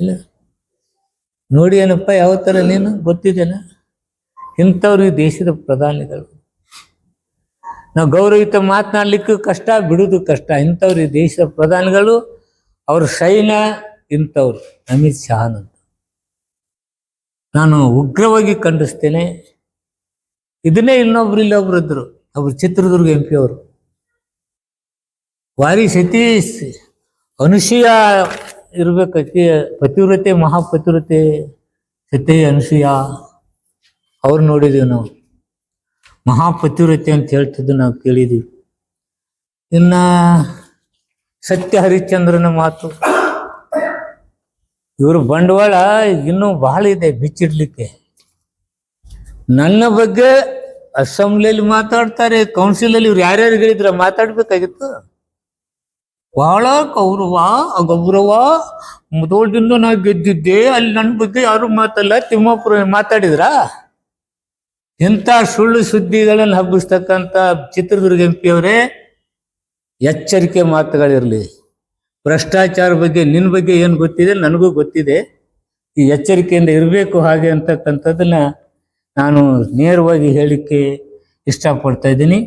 ಇಲ್ಲ. ನೋಡಿ ಏನಪ್ಪ, ಯಾವ ಥರ ನೀನು? ಗೊತ್ತಿದೆಯಲ್ಲ ಇಂಥವ್ರು ಈ ದೇಶದ ಪ್ರಧಾನಿಗಳು. ನಾವು ಗೌರವಿತ ಮಾತನಾಡ್ಲಿಕ್ಕೂ ಕಷ್ಟ ಬಿಡೋದು ಕಷ್ಟ. ಇಂಥವ್ರು ಈ ದೇಶದ ಪ್ರಧಾನಿಗಳು, ಅವ್ರ ಸೈನ್ಯ ಇಂಥವ್ರು, ಅಮಿತ್ ಶಹಾನಂತ ನಾನು ಉಗ್ರವಾಗಿ ಖಂಡಿಸ್ತೇನೆ. ಇದನ್ನೇ ಇನ್ನೊಬ್ರು ಇಲ್ಲೊಬ್ರು ಇದ್ರು. ಅವ್ರು ಚಿತ್ರದುರ್ಗ ಎಂ ಪಿ ಅವರು. ವಾರಿ ಸತೀಶ್ ಅನುಸೂಯ ಇರ್ಬೇಕತಿ ಪತಿವ್ರತೆ, ಮಹಾಪತಿವ್ರತೆ ಸತ್ಯ ಅನಸೂಯ, ಅವ್ರು ನೋಡಿದೀವಿ ನಾವು. ಮಹಾಪತಿವ್ರತೆ ಅಂತ ಹೇಳ್ತಿದ್ದು ನಾವು ಕೇಳಿದೀವಿ. ಇನ್ನ ಸತ್ಯ ಹರಿಶ್ಚಂದ್ರನ ಮಾತು. ಇವರು ಬಂಡವಾಳ ಇನ್ನೂ ಬಹಳ ಇದೆ ಬಿಚ್ಚಿಡ್ಲಿಕ್ಕೆ. ನನ್ನ ಬಗ್ಗೆ ಅಸೆಂಬ್ಲಿಯಲ್ಲಿ ಮಾತಾಡ್ತಾರೆ ಕೌನ್ಸಿಲಲ್ಲಿ ಇವ್ರು ಯಾರ್ಯಾರು ಹೇಳಿದ್ರ ಮಾತಾಡ್ಬೇಕಾಗಿತ್ತು? ಬಹಳ ಗೌರವ ಗೌರವ. ಮೊದಲಿಂದ ನಾ ಗೆದ್ದಿದ್ದೆ, ಅಲ್ಲಿ ನನ್ನ ಬಗ್ಗೆ ಯಾರು ಮಾತಲ್ಲ ತಿಮ್ಮಾಪುರ ಮಾತಾಡಿದ್ರ? ಇಂಥ ಸುಳ್ಳು ಸುದ್ದಿಗಳನ್ನು ಹಬ್ಬಿಸ್ತಕ್ಕಂಥ ಚಿತ್ರದುರ್ಗ ಎಂ ಪಿ ಅವರೇ, ಎಚ್ಚರಿಕೆ ಮಾತುಗಳಿರಲಿ. ಭ್ರಷ್ಟಾಚಾರ ಬಗ್ಗೆ ನಿನ್ನ ಬಗ್ಗೆ ಏನು ಗೊತ್ತಿದೆ, ನನಗೂ ಗೊತ್ತಿದೆ. ಈ ಎಚ್ಚರಿಕೆಯಿಂದ ಇರಬೇಕು ಹಾಗೆ ಅಂತಕ್ಕಂಥದ್ದನ್ನ ನಾನು ನೇರವಾಗಿ ಹೇಳಿಕ್ಕೆ ಇಷ್ಟಪಡ್ತಾ ಇದ್ದೀನಿ.